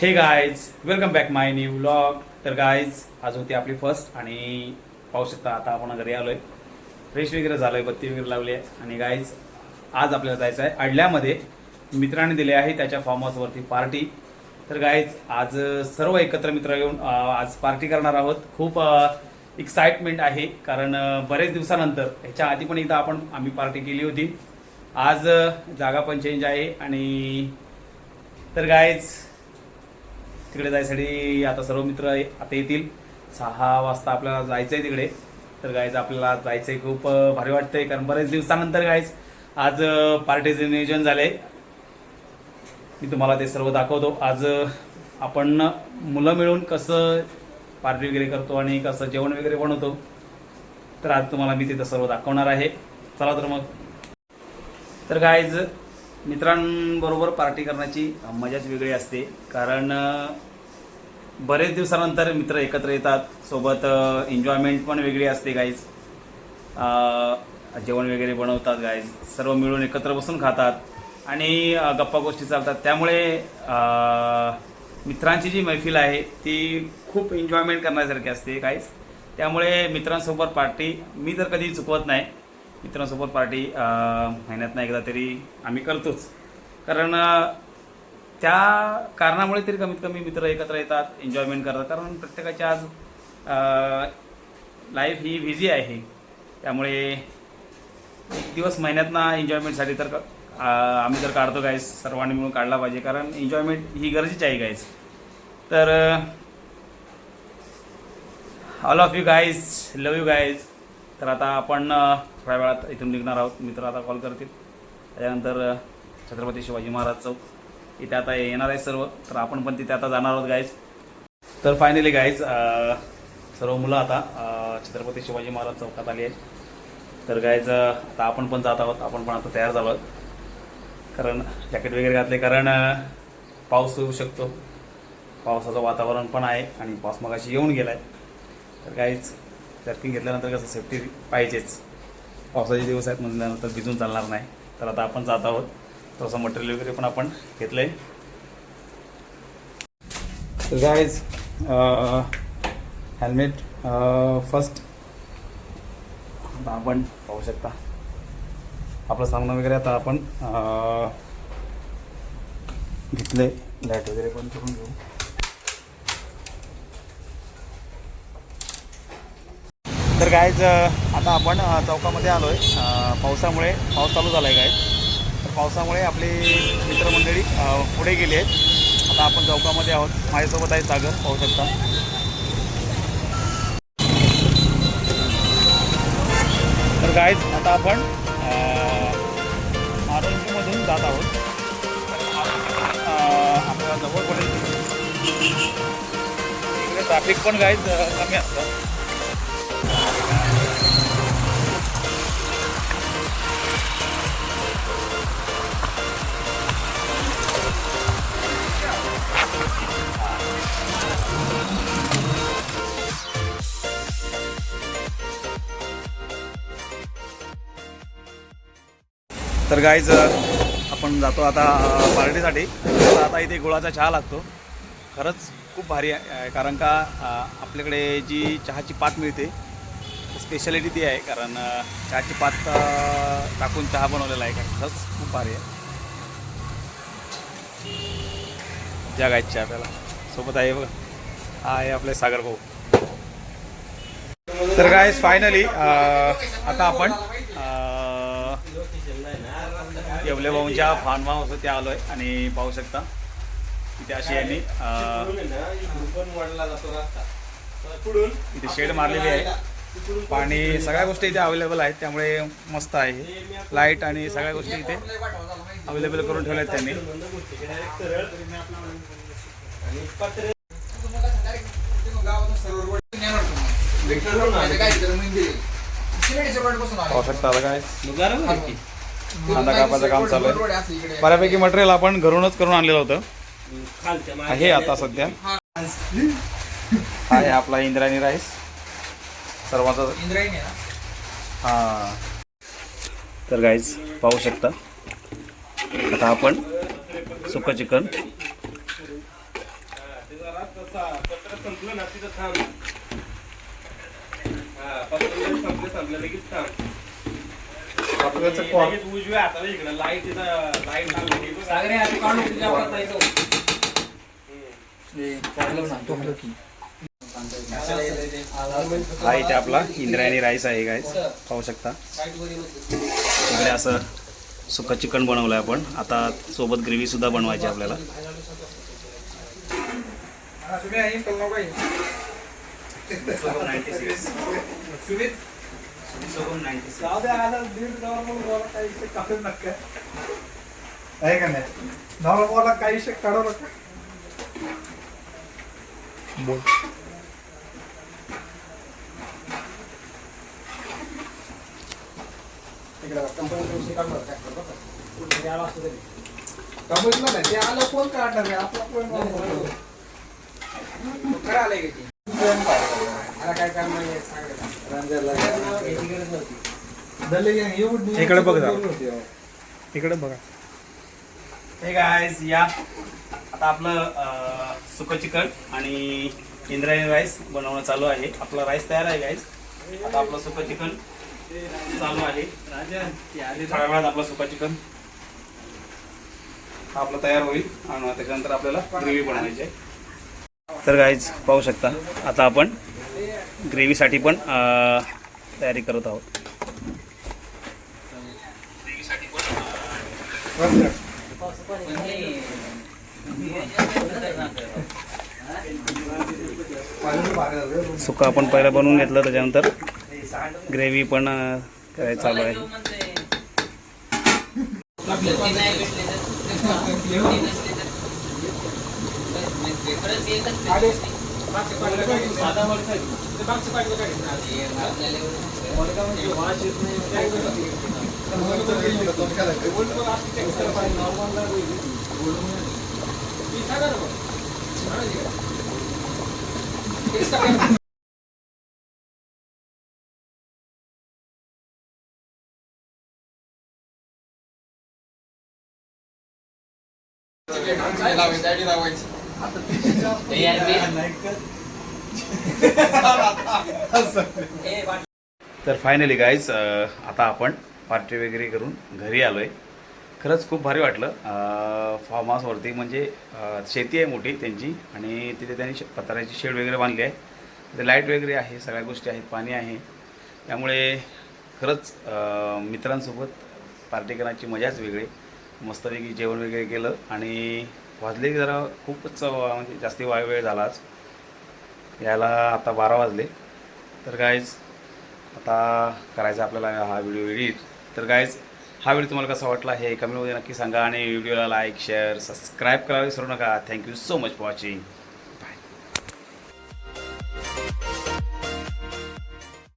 Hey guys welcome back my new vlog तर guys आज होती आपली फर्स्ट आणि पाहू शकता आता आपण घरी आलोय. फ्रेश वगैरे झालोय बत्ती वगैरे लावली आहे. आणि गायज आज आपल्याला जायचं आहे अडल्यामध्ये. मित्राने दिले आहे त्याच्या फार्म हाऊसवरती पार्टी तर गायज आज सर्व एकत्र मित्र येऊन आज पार्टी करणार आहोत. खूप एक्साइटमेंट आहे. कारण बरेच दिवसानंतर ह्याच्या आधी पण एकदा आपण आम्ही पार्टी केली होती. आज जागा पण चेंज आहे आणि तर गायज तिकडे जायसाठी आता सर्व मित्र आता येतील. सहा वाजता आपल्याला जायचं आहे तिकडे. तर गायज आपल्याला जायचं आहे खूप भारी वाटतंय. कारण बरेच दिवसानंतर गायज आज पार्टीचं नियोजन झालंय. मी तुम्हाला ते सर्व दाखवतो. आज आपण मुलं मिळून कसं पार्टी वगैरे करतो आणि कसं जेवण वगैरे बनवतो. तर आज तुम्हाला मी तिथं सर्व दाखवणार आहे. चला तर मग. तर गायज मित्रांबरोबर पार्टी करण्याची मजाच वेगळी असते. कारण बरेच दिवसानंतर मित्र एकत्र येतात. सोबत एन्जॉयमेंट पण वेगळी असते गाईज जेवण वगैरे बनवतात गाईज सर्व मिळून एकत्र बसून खातात. आणि गप्पा गोष्टी चालतात. त्यामुळे मित्रांची जी मैफिल आहे ती खूप एन्जॉयमेंट करण्यासारखी असते गाईज त्यामुळे मित्रांसोबत पार्टी मी तर कधी चुकवत नाही. मित्रांसोबत पार्टी महिन्यातनं एकदा तरी आम्ही करतोच. कारण त्या कारणामुळे तरी कमीत कमी मित्र एकत्र येतात एन्जॉयमेंट करतात. कारण प्रत्येकाची आज लाईफ ही बिझी आहे. त्यामुळे एक दिवस महिन्यातनं एन्जॉयमेंटसाठी तर आम्ही तर काढतो गाईस सर्वांनी मिळून काढला पाहिजे. कारण एन्जॉयमेंट ही गरजेची आहे गाईस तर all of you guys love you guys तर आता आपण थोड्या वेळात इथून निघणार आहोत. मित्र आता कॉल करतील. त्याच्यानंतर छत्रपती शिवाजी महाराज चौक. इथे आता येणार आहे सर्व. तर आपण पण तिथे आता जाणार आहोत गाईज तर फायनली गाईज सर्व मुलं आता छत्रपती शिवाजी महाराज चौकात आली आहेत. तर गायज आता आपण पण जात आहोत. आपण पण आता तयार झालो आहोत. कारण जॅकेट वगैरे घातले कारण पाऊस येऊ शकतो. पावसाचं वातावरण पण आहे आणि पाऊस मगाशी येऊन गेला आहे तर काहीच जर्किंग घेतल्यानंतर कसं सेफ्टी पाहिजेच. पावसाचे दिवस आहेत म्हटल्यानंतर भिजून चालणार नाही. तर आता आपण जात आहोत. थोडंसं मटेरियल वगैरे पण आपण घेतलं आहे तर हेल्मेट फर्स्ट आता आपण पाहू शकता. आपलं सामान वगैरे आता आपण घेतलं आहे लाइट वगैरे पण करून घेऊ. तर गायज आता आपण चौकामध्ये आलो आहे पावसामुळे पाऊस चालू झाला आहे काय तर पावसामुळे आपली मित्रमंडळी पुढे गेली आहेत. आता आपण चौकामध्ये आहोत. माझ्यासोबत आहे सागर पाहू शकता. तर गायज आता आपण आरोग्यमधून जात आहोत. आपल्याला जवळ पडेल. इकडे ट्रॅफिक पण गायज कमी असतं. तर गाईज आपण जातो आता पार्टीसाठी. तर आता इथे गुळाचा चहा लागतो. खरंच खूप भारी आहे कारण का आपल्याकडे जी चहाची पात मिळते स्पेशालिटी ती आहे कारण चहाची पात टाकून चहा बनवलेला आहे. कारण खरंच खूप भारी आहे. ज्या गायची चहा आपल्याला सोबत आहे बघा. हा आहे आपले सागर भाऊ. तर काय फायनली आता आपण येवले भाऊंच्या फार्म हाऊस ते आलो आहे आणि पाहू शकता. इथे अशी यांनी इथे शेड मारलेली आहे पाणी सगळ्या गोष्टी इथे अवेलेबल आहेत त्यामुळे मस्त आहे. लाइट आणि सगळ्या गोष्टी इथे अवेलेबल करून ठेवल्या आहेत त्यांनी पाहू शकता काय. कांदा कापायचं काम चालू आहे. बऱ्यापैकी मटेरियल आपण घरूनच करून आणलेलं होतं. आहे आता सध्या. आहे आपला इंद्रायणी राईस. सर्वांचा हा. तर गाईज पाहू शकता. आता आपण सुकं चिकन. जरा तसा पत्र संपलं ना तिथं थांब. हा कॉल उजव्या हाताला इकडं लाइट तिथं लाइट लागली. सागरे तुझ्या. हा इथे आपला. इंद्रायणी राईस आहे गाईज पाहू शकता. इकडे असं सुका चिकन बनवलं आहे आपण. आता सोबत ग्रेव्ही सुद्धा बनवायची आपल्याला. आहे का नाही? नवरा बोला काही शेक काढवलं का? बोल. कंपनीला नाही ते आलं कोण काढणार आपला कोण बनवणार? दल्ले gang एवढं नाही. इकडे बघ इकडे बघा. हे गायस या. आता आपलं अं, सुकं चिकन आणि इंद्रायणी राईस बनवणं चालू आहे. आपला राईस तयार आहे गाईज आता आपलं सुकं चिकन चालू आहे. थोड्या वेळात आपलं सुकं चिकन आपलं तयार होईल आणि त्याच्यानंतर आपल्याला ग्रेव्ही बनवायची आहे. तर गाईज पाहू शकता. आता आपण ग्रेव्हीसाठी पण तयारी करत आहोत. सुका आपण पहिला बनवून घेतलं त्याच्यानंतर ग्रेव्ही पण करायचं चालू आहे. నార్మల్ ఇలా ఇలా వచ్చి तर तर फायनली गाईज आता आपण पार्टी वगैरे करून घरी आलो आहे खरंच खूप भारी वाटलं. फार्म हाऊसवरती म्हणजे शेती आहे मोठी त्यांची आणि तिथे त्यांनी शे- शेड वगैरे बांधली आहे. तिथे लाइट वगैरे आहे सगळ्या गोष्टी आहेत पाणी आहे. त्यामुळे खरंच मित्रांसोबत पार्टी करण्याची मजाच वेगळी. मस्तपैकी जेवण वगैरे केलं आणि वाजले की जरा खूपच म्हणजे जास्ती वाय वेळ झाला आज. यायला आता बारा वाजले. तर गायज आता करायचा आपल्याला हा व्हिडिओ एडिट तर गायज हा व्हिडिओ तुम्हाला कसा वाटला हे कमेंटमध्ये नक्की सांगा आणि व्हिडिओला लाईक शेअर सबस्क्राईब करावे विसरू नका. Thank you so much for watching